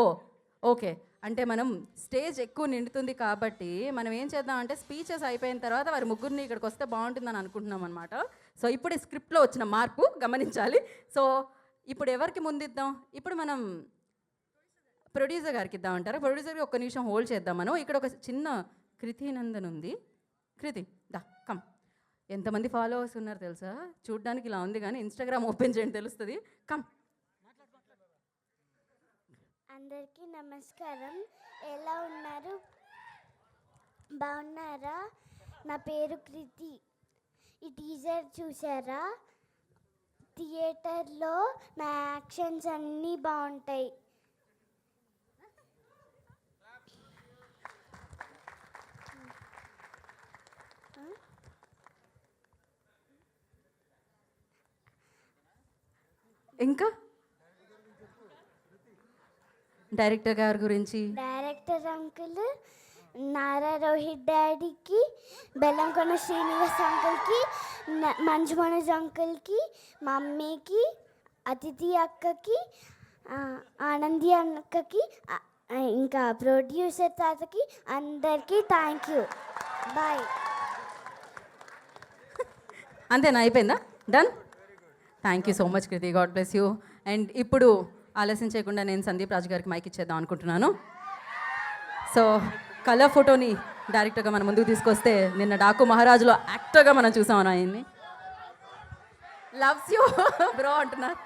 ఓ okay. అంటే మనం stage ఎక్కువ నిండుతుంది కాబట్టి మనం ఏం చేద్దాం అంటే స్పీచెస్ అయిపోయిన తర్వాత వారి ముగ్గురిని ఇక్కడికి వస్తే బాగుంటుందని అనుకుంటున్నాం అనమాట సో ఇప్పుడు స్క్రిప్ట్లో వచ్చిన మార్పు గమనించాలి. సో ఇప్పుడు ఎవరికి ముందిద్దాం? ఇప్పుడు మనం ప్రొడ్యూసర్ గారికి ఇద్దామంటారా ప్రొడ్యూసర్కి ఒక్క నిమిషం హోల్డ్ చేద్దాం మనం. ఇక్కడ ఒక చిన్న కృతి నందన్ ఉంది. కృతి దా కమ్. ఎంతమంది ఫాలోవర్స్ ఉన్నారు తెలుసా? చూడ్డానికి ఇలా ఉంది కానీ ఇన్స్టాగ్రామ్ ఓపెన్ చేయండి తెలుస్తుంది. కమ్. అందరికీ నమస్కారం. ఎలా ఉన్నారు? బాగున్నారా? నా పేరు కృతి. ఈ టీజర్ చూసారా? థియేటర్లో నా యాక్షన్స్ అన్నీ బాగుంటాయి. ఇంకా? డైరెక్టర్ గారి గురించి? డైరెక్టర్ అంకుల్ నారా రోహిత్ డాడీకి బెల్లంకొండ శ్రీనివాస్ అంకుల్కి మంజు మనోజ్ అంకుల్కి మమ్మీకి అతిథి అక్కకి ఆనంది అక్కకి ఇంకా ప్రొడ్యూసర్ తాతకి అందరికీ థ్యాంక్ యూ. బాయ్. అంతేనా? అయిపోయిందా? Done? Thank you so much Kriti. God bless you. And ఇప్పుడు ఆలస్యం చేయకుండా నేను సందీప్ రాజు గారికి మైక్ ఇచ్చేద్దాం అనుకుంటున్నాను. సో కలర్ ఫోటోని డైరెక్టర్గా మనం ముందుకు తీసుకొస్తే నిన్న డాకు మహారాజులో యాక్టర్గా మనం చూసాం ఆయన్ని. లవ్స్ యూ బ్రో అంటున్నారు.